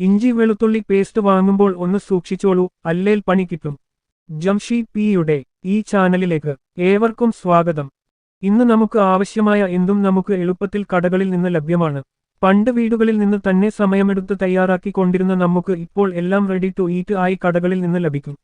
ഇഞ്ചി വെളുത്തുള്ളി പേസ്റ്റ് വാങ്ങുമ്പോൾ ഒന്ന് സൂക്ഷിച്ചോളൂ അല്ലേൽ പണി കിട്ടും. ജംഷി പിയുടെ ഈ ചാനലിലേക്ക് ഏവർക്കും സ്വാഗതം. ഇന്ന് നമുക്ക് ആവശ്യമായ എന്തും നമുക്ക് എളുപ്പത്തിൽ കടകളിൽ നിന്ന് ലഭ്യമാണ്. പണ്ട് വീടുകളിൽ നിന്ന് തന്നെ സമയമെടുത്ത് തയ്യാറാക്കി കൊണ്ടിരുന്ന നമുക്ക് ഇപ്പോൾ എല്ലാം റെഡി ടു ഈറ്റ് ആയി കടകളിൽ നിന്ന് ലഭിക്കും.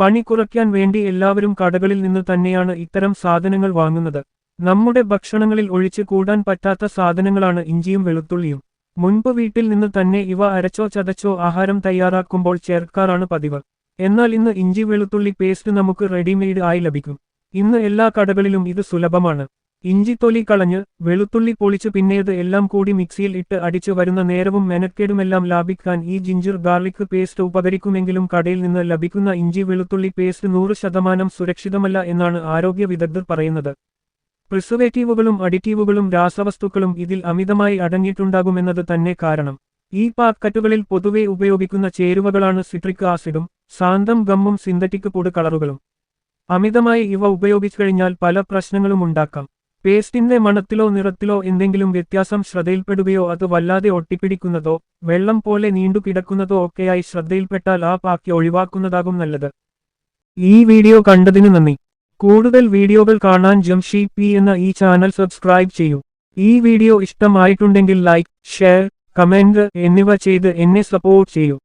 പണി കുറയ്ക്കാൻ വേണ്ടി എല്ലാവരും കടകളിൽ നിന്ന് തന്നെയാണ് ഇത്തരം സാധനങ്ങൾ വാങ്ങുന്നത്. നമ്മുടെ ഭക്ഷണങ്ങളിൽ ഒഴിച്ചു കൂടാൻ പറ്റാത്ത സാധനങ്ങളാണ് ഇഞ്ചിയും വെളുത്തുള്ളിയും. മുൻപ് വീട്ടിൽ നിന്ന് തന്നെ ഇവ അരച്ചോ ചതച്ചോ ആഹാരം തയ്യാറാക്കുമ്പോൾ ചേർക്കാറാണ് പതിവ്. എന്നാൽ ഇന്ന് ഇഞ്ചി വെളുത്തുള്ളി പേസ്റ്റ് നമുക്ക് റെഡിമെയ്ഡ് ആയി ലഭിക്കും. ഇന്ന് എല്ലാ കടകളിലും ഇത് സുലഭമാണ്. ഇഞ്ചി തൊലി കളഞ്ഞ് വെളുത്തുള്ളി പൊളിച്ച് പിന്നേത് എല്ലാം കൂടി മിക്സിയിൽ ഇട്ട് അടിച്ചു വരുന്ന നേരവും മെനക്കേടുമെല്ലാം ലാഭിക്കാൻ ഈ ജിഞ്ചർ ഗാർലിക് പേസ്റ്റ് ഉപകരിക്കുമെങ്കിലും കടയിൽ നിന്ന് ലഭിക്കുന്ന ഇഞ്ചി വെളുത്തുള്ളി പേസ്റ്റ് നൂറ് ശതമാനം സുരക്ഷിതമല്ല എന്നാണ് ആരോഗ്യ വിദഗ്ധർ പറയുന്നത്. പ്രിസർവേറ്റീവുകളും അഡിറ്റീവുകളും രാസവസ്തുക്കളും ഇതിൽ അമിതമായി അടങ്ങിയിട്ടുണ്ടാകുമെന്നത് തന്നെ കാരണം. ഈ പാക്കറ്റുകളിൽ പൊതുവെ ഉപയോഗിക്കുന്ന ചേരുവകളാണ് സിട്രിക് ആസിഡും സാന്തം ഗമ്മും സിന്തറ്റിക് പൊടു കളറുകളും അമിതമായി ഇവ ഉപയോഗിച്ചു കഴിഞ്ഞാൽ പല പ്രശ്നങ്ങളും ഉണ്ടാക്കാം. പേസ്റ്റിന്റെ മണത്തിലോ നിറത്തിലോ എന്തെങ്കിലും വ്യത്യാസം ശ്രദ്ധയിൽപ്പെടുകയോ അത് വല്ലാതെ ഒട്ടിപ്പിടിക്കുന്നതോ വെള്ളം പോലെ നീണ്ടു കിടക്കുന്നതോ ഒക്കെയായി ശ്രദ്ധയിൽപ്പെട്ടാൽ ആ പാക്കി ഒഴിവാക്കുന്നതാകും നല്ലത്. ഈ വീഡിയോ കണ്ടതിന് നന്ദി. കൂടുതൽ വീഡിയോകൾ കാണാൻ ജംഷി പി എന്ന ഈ ചാനൽ സബ്സ്ക്രൈബ് ചെയ്യൂ. ഈ വീഡിയോ ഇഷ്ടമായിട്ടുണ്ടെങ്കിൽ ലൈക്ക് ഷെയർ കമന്റ് എന്നിവ ചെയ്ത് എന്നെ സപ്പോർട്ട് ചെയ്യൂ.